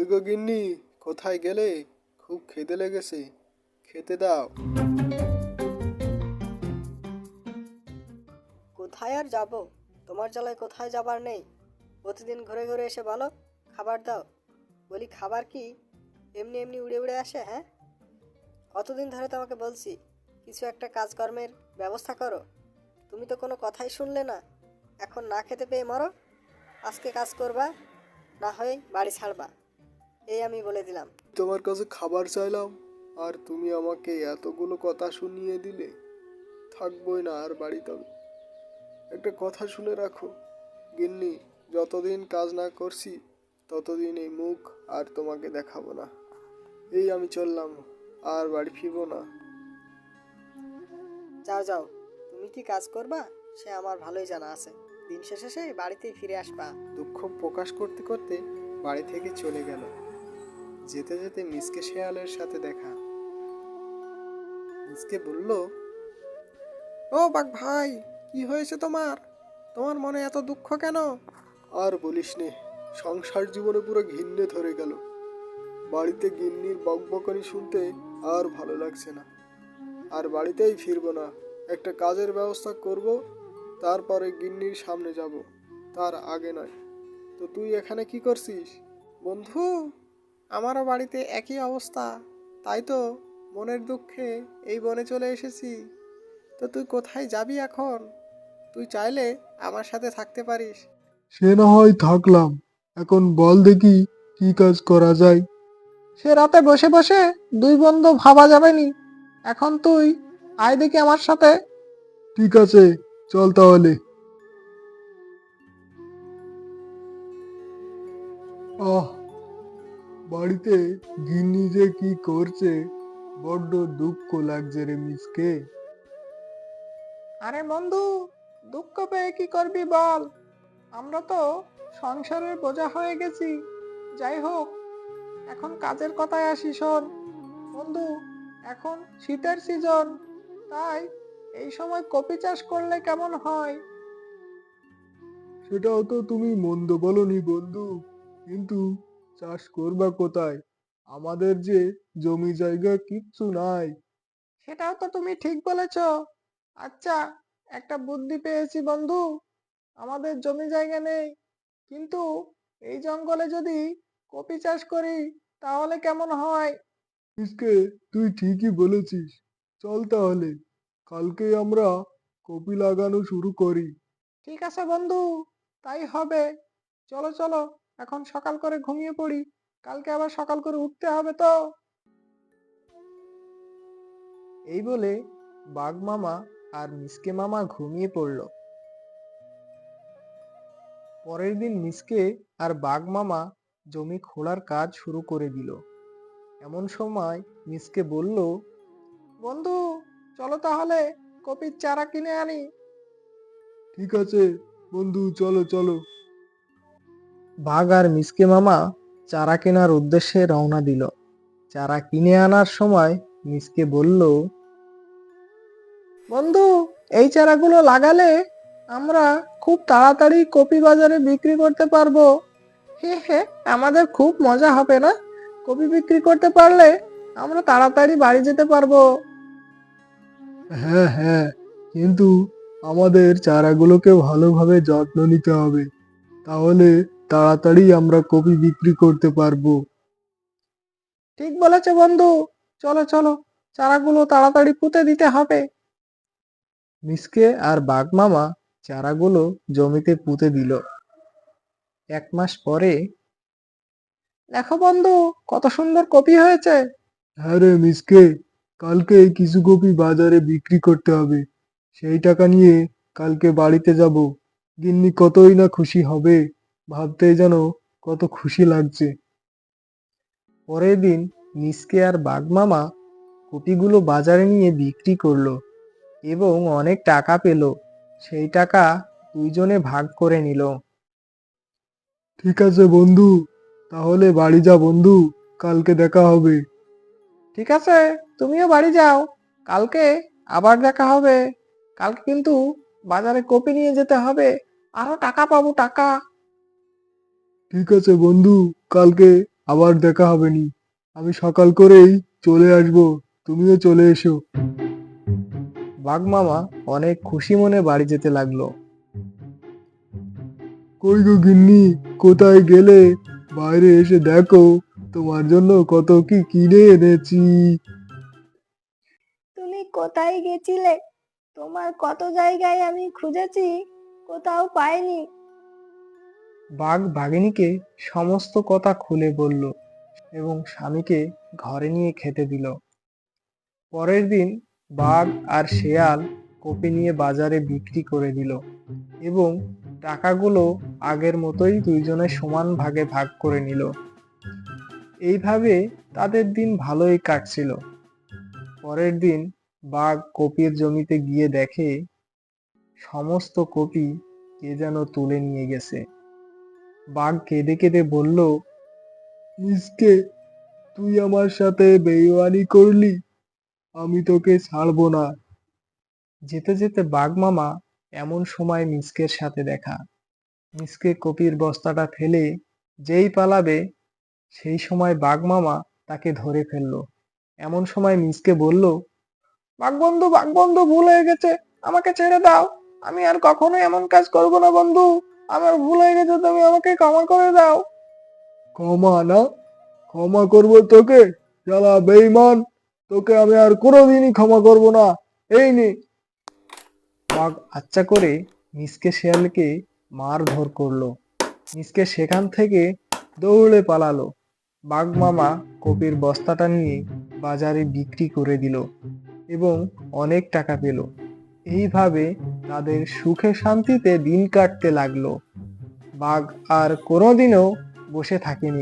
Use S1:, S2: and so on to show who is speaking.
S1: ওই গো গিন্নি, কোথায় গেলে? খুব খিদে লেগেছে। খেতে দাও।
S2: কোথায় আর যাব? তোমার জ্বালায় কোথায় যাবার নেই? প্রতিদিন ঘুরে ঘুরে এসে বলো, খাবার দাও। বলি, খাবার কি? এমনি এমনি উড়ে উড়ে আসে হ্যাঁ? কতদিন ধরে তোমাকে বলছি, কিছু একটা কাজকর্মের ব্যবস্থা করো। তুমি তো কোনো কথাই শুনলে না। এখন না খেতে পেয়ে মরো। আজকে কাজ করবা, না হয় বাড়ি ছাড়বা। এই আমি বলে দিলাম।
S1: তোমার কাছে খাবার চাইলাম আর তুমি আমাকে এতগুলো কথা শুনিয়ে দিলে থাকবোই না আর বাড়িতে আমি। একটা কথা শুনে রাখো গিন্নি যতদিন কাজ না করছি ততদিন এই মুখ আর তোমাকে দেখাবো না। এই আমি চললাম আর বাড়ি ফিরবো না।
S2: যাও যাও তুমি কি কাজ করবা? সে আমার ভালোই জানা আছে। দিন শেষে সে বাড়িতেই ফিরে আসবা।
S1: দুঃখ প্রকাশ করতে করতে বাড়ি থেকে চলে গেল। যেতে যেতে মিসকে শেয়ালের সাথে দেখা। মিসকে বলল, ও বাঘ ভাই, কি হয়েছে তোমার? তোমার মনে এত দুঃখ কেন? আর বলিস নে, সংসার জীবনে পুরো ঘিন্নে ধরে গেল। বাড়িতে গিন্নির বকবকানি শুনতে আর ভালো লাগছে না। আর বাড়িতেই ফিরবো না। একটা কাজের ব্যবস্থা করব, তারপরে গিন্নির সামনে যাব। তার আগে নয়। তো তুই এখানে কি করছিস? বন্ধু আমারও বাড়িতে একই অবস্থা। তাই তো মনের দুঃখে এই বনে চলে এসেছি। তো তুই কোথায় যাবি এখন? তুই চাইলে আমার সাথে থাকতে পারিস।
S3: সে না হয় থাকলাম। এখন বল দেখি কি কাজ করা যায়।
S4: সে রাতে বসে বসে দুই বন্ধু ভাবা যাবেনি। এখন তুই আয় দেখি আমার সাথে।
S3: ঠিক আছে চল তাহলে। আহ বাড়িতে গিন্নি যে কি করছে? বড্ড দুঃখ লাগছে রে মিসকে।
S4: আরে বন্ধু দুঃখ পেয়ে কি করবি বল? আমরা তো সংসারের বোঝা হয়ে গেছি। যাই হোক এখন কাজের কথায় আসি শোন। বন্ধু এখন শীতের সিজন তাই এই সময় কপি চাষ করলে কেমন হয়?
S3: সেটাও তো তুমি মন্দ বলনি বন্ধু। কিন্তু চাষ করবা কোথায়? আমাদের যে জমি জায়গা কিচ্ছু নাই।
S4: সেটাও তো তুমি ঠিক বলেছ। আচ্ছা একটা বুদ্ধি পেয়েছি বন্ধু। আমাদের জমি জায়গা নেই। কিন্তু এই জঙ্গলে যদি কপি চাষ করি তাহলে কেমন হয়?
S3: ইসকে তুই ঠিকই বলেছিস। চল তাহলে কালকে আমরা কপি লাগানো শুরু করি।
S4: ঠিক আছে বন্ধু তাই হবে। চলো চলো। এখন সকাল করে ঘুমিয়ে পড়ি। কালকে আবার সকাল করে উঠতে হবে তো। এই বলে বাঘ মামা আর মিসকে মামা ঘুমিয়ে পড়ল। পরের দিন মিসকে আর বাঘ মামা জমি খোঁড়ার কাজ শুরু করে দিল। এমন সময় মিসকে বলল, বন্ধু, চলো তাহলে কপির চারা কিনে আনি।
S3: ঠিক আছে, বন্ধু, চলো চলো।
S4: বাঘ আর মিসকে মামা চারা কেনার উদ্দেশ্যে রওনা দিল। চারা কিনে আনার সময় মিসকে বলল, বন্ধু, এই চারাগুলো লাগালে আমরা খুব তাড়াতাড়ি কপি বাজারে বিক্রি করতে পারব। হে হে, আমাদের খুব মজা হবে না? কপি বিক্রি করতে পারলে আমরা তাড়াতাড়ি বাড়ি যেতে পারব।
S3: হ্যাঁ হ্যাঁ কিন্তু আমাদের চারাগুলোকে ভালোভাবে যত্ন নিতে হবে। তাহলে তাড়াতাড়ি আমরা কপি বিক্রি করতে পারব।
S4: ঠিক বলেছে বন্ধু। চলো চলো। চারাগুলো তাড়াতাড়ি পুঁতে দিতে হবে। মিসকে আর বাঘ মামা চারাগুলো জমিতে পুঁতে দিল। এক মাস পরে দেখো বন্ধু কত সুন্দর কপি হয়েছে।
S3: হ্যাঁ রে মিসকে কালকে কিছু কপি বাজারে বিক্রি করতে হবে। সেই টাকা নিয়ে কালকে বাড়িতে যাব। গিন্নি কতই না খুশি হবে। ভাবতেই যেন কত খুশি লাগছে।
S4: পরের দিন মিসকে আর বাঘ মামা কপিগুলো বাজারে নিয়ে বিক্রি করল এবং অনেক টাকা পেল। সেই টাকা দুইজনে ভাগ করে নিল।
S3: ঠিক আছে বন্ধু, তাহলে বাড়ি যা বন্ধু, কালকে দেখা হবে।
S4: ঠিক আছে, তুমিও বাড়ি যাও, কালকে আবার দেখা হবে। কালকে কিন্তু বাজারে কপি নিয়ে যেতে হবে। আরও টাকা পাবো, টাকা।
S3: ঠিক আছে বন্ধু, কালকে আবার দেখা হবে নি আমি সকাল করেই চলে আসব, তুমিও চলে এসো।
S2: বাঘ মামা অনেক খুশি মনে বাড়ি যেতে লাগল।
S3: কই গো গিন্নি, কোথায় গেলে? বাইরে এসে দেখো, তোমার জন্য কত কি কিনে এনেছি।
S5: তুমি কোথায় গেছিলে? তোমার কত জায়গায় আমি খুঁজেছি, কোথাও পাইনি।
S2: বাঘ বাঘিনীকে সমস্ত কথা খুলে বলল এবং স্বামীকে ঘরে নিয়ে খেতে দিল। পরের দিন বাঘ আর শেয়াল কপি নিয়ে বাজারে বিক্রি করে দিল এবং টাকাগুলো আগের মতোই দুইজনে সমান ভাগে ভাগ করে নিল। এইভাবে তাদের দিন ভালোই কাটছিল। পরের দিন বাঘ কপির জমিতে গিয়ে দেখে, সমস্ত কপি কে যেন তুলে নিয়ে গেছে। বাঘ কেঁদে কেঁদে বলল
S3: মিসকে তুই আমার সাথে বেইমানি করলি, আমি তোকে ছাড়বো না।
S2: যেতে যেতে বাঘ মামা এমন সময় মিসকের সাথে দেখা। মিসকে কপির বস্তাটা ফেলে যেই পালাবে, সেই সময় বাঘ মামা তাকে ধরে ফেলল। এমন সময় মিসকে বলল, বাঘ বন্ধু বাঘ বন্ধু, ভুল হয়ে গেছে, আমাকে ছেড়ে দাও। আমি আর কখনো এমন কাজ করব না বন্ধু। আমার ভুল হয়ে গেছে তুমি আমাকে ক্ষমা করে দাও।
S3: ক্ষমা না, ক্ষমা করব তোকে জ্বালা বেইমান তোকে আমি আর কোনোদিনই ক্ষমা করব না। এই নে।
S2: বাঘ আচ্ছা করে মিসকে শেয়ালকে মারধর করল। মিসকে সেখান থেকে দৌড়ে পালালো। বাঘ মামা কপির বস্তাটা নিয়ে বাজারে বিক্রি করে দিল এবং অনেক টাকা পেল। এইভাবে তাদের সুখে শান্তিতে দিন কাটতে লাগল। বাঘ আর কোনোদিনও বসে থাকেনি।